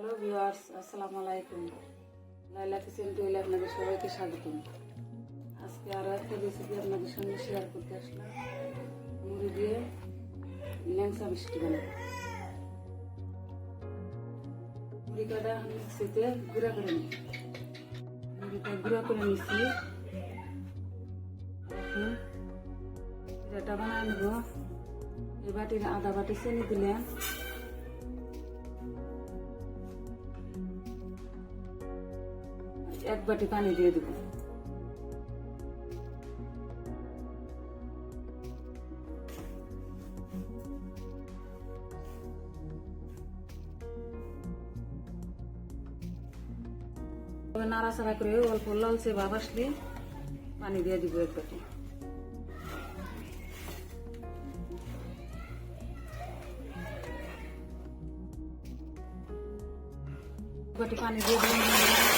Hello viewers আসসালামু আলাইকুম লাইলা kitchen টুইলে আপনাদের সবাইকে স্বাগতম। আজকে আরও একটা রেসিপি আপনাদের সঙ্গে শেয়ার করতে আসলাম। মুড়ি দিয়ে ল্যাংসা মিষ্টি বানাবো। মুড়ি মিক্সিতে গুঁড়া করে নিই। মুড়িটা গুঁড়া করে নিচ্ছি এটা বানায় নেব এই বাটির আধা বাটি চিনি দিলাম। এক বাটি পানি দিয়ে দেবো তবে নাড়াচাড়া করে অল্প লালচে ভাব আসলে পানি দিয়ে দিব এক বাটি এক বাটি পানি দিয়ে দিলাম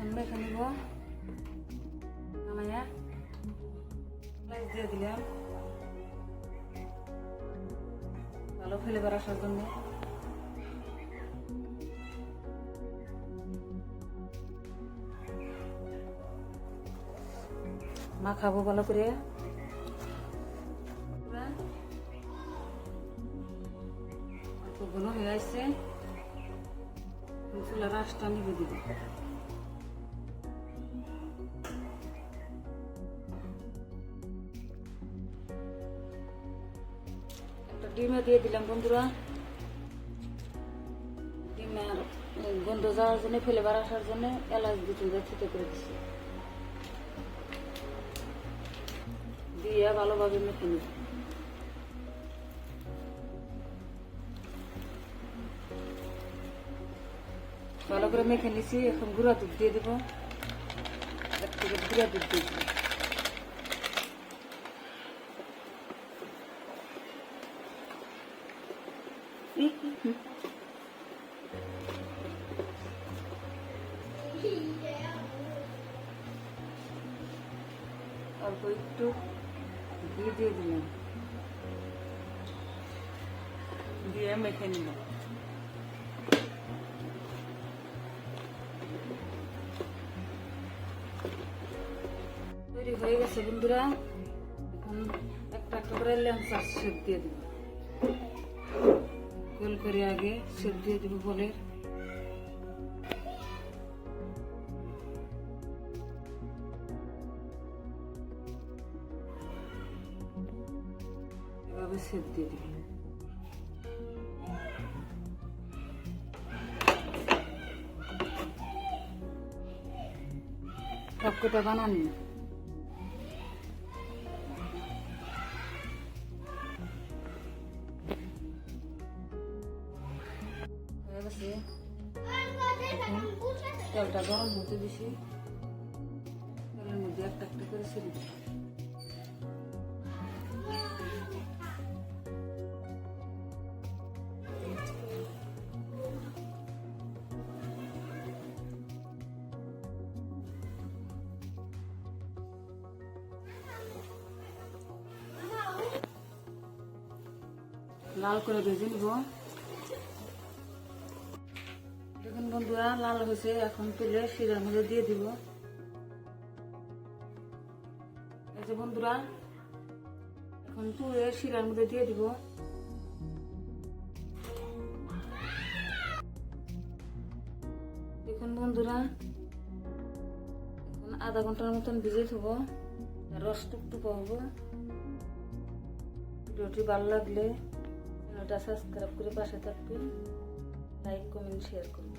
এখন মেখে নিব। দিয়ে দিলাম। ভালো ফ্লেভার আসার জন্য। মাখাবো ভালো করে। ঘন হয়ে আসছে। রাসটা নিবে দিবে। ডিমে দিয়ে দিলাম বন্ধুরা। ডিমের গন্ধ যাওয়ার জন্য, ফ্লেভার আসার জন্য এলাচ দুটো ছিটে করে দিচ্ছি দিয়ে ভালোভাবে মেখে নিব। ভালো করে মেখে নিছি, এখন গুঁড়া দুধ দিয়ে দেবো। এক থেকে গুঁড়া দুধ দিয়ে দেবো অল্প একটু ঘি দিয়ে দিলাম। দিয়ে মেখে নিলাম। তৈরি হয়ে গেছে বন্ধুরা। এখন একটা একটা করে ল্যাংচার শেপ দিয়ে দেবো গোল করে আগে শেপ দিয়ে দেবো বলে এভাবে শেপ দিয়ে দিবি। সবকটা বানানি তেলটা গরম হতে বেশি মধ্যে একটা একটা করে লাল করে ভেজে নিব। বন্ধুরা লাল হয়েছে এখন তুলে শিরার মধ্যে দিয়ে দিব। এই যে বন্ধুরা, এখন তুলে শিরার মধ্যে দিয়ে দিব। দেখুন বন্ধুরা, এখন আধা ঘণ্টার মতন ভিজে থব রস টুকটুক হব। ভিডিওটি ভালো লাগলে চ্যানেলটা সাবস্ক্রাইব করে পাশে থাকবেন লাইক কমেন্ট শেয়ার করবেন।